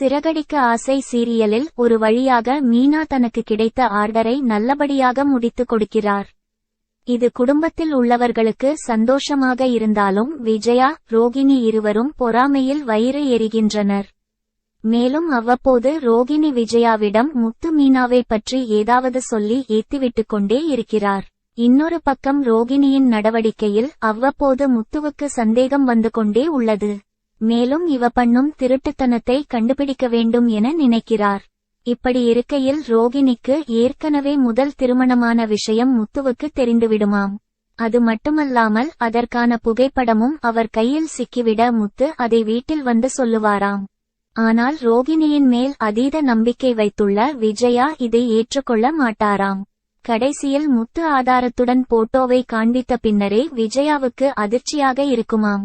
சிறகடிக்க ஆசை சீரியலில் ஒரு வழியாக மீனா தனக்கு கிடைத்த ஆர்டரை நல்லபடியாக முடித்துக் கொடுக்கிறார். இது குடும்பத்தில் உள்ளவர்களுக்கு சந்தோஷமாக இருந்தாலும் விஜயா ரோகிணி இருவரும் பொறாமையில் வயிறு எரிகின்றனர். மேலும் அவ்வப்போது ரோகிணி விஜயாவிடம் முத்து மீனாவை பற்றி ஏதாவது சொல்லி ஏத்திவிட்டுக் கொண்டே இருக்கிறார். இன்னொரு பக்கம் ரோகிணியின் நடவடிக்கையில் அவ்வப்போது முத்துவுக்கு சந்தேகம் வந்து கொண்டே உள்ளது. மேலும் இவ பண்ணும் திருட்டுத்தனத்தை கண்டுபிடிக்க வேண்டும் என நினைக்கிறார். இப்படி இருக்கையில் ரோகிணிக்கு ஏற்கனவே முதல் திருமணமான விஷயம் முத்துவுக்கு தெரிந்துவிடுமாம். அது மட்டுமல்லாமல் அதற்கான புகைப்படமும் அவர் கையில் சிக்கிவிட முத்து அதை வீட்டில் வந்து சொல்லுவாராம். ஆனால் ரோகிணியின் மேல் அதீத நம்பிக்கை வைத்துள்ள விஜயா இதை ஏற்றுக்கொள்ள மாட்டாராம். கடைசியில் முத்து ஆதாரத்துடன் போட்டோவை காண்பித்த பின்னரே விஜயாவுக்கு அதிர்ச்சியாக இருக்குமாம்.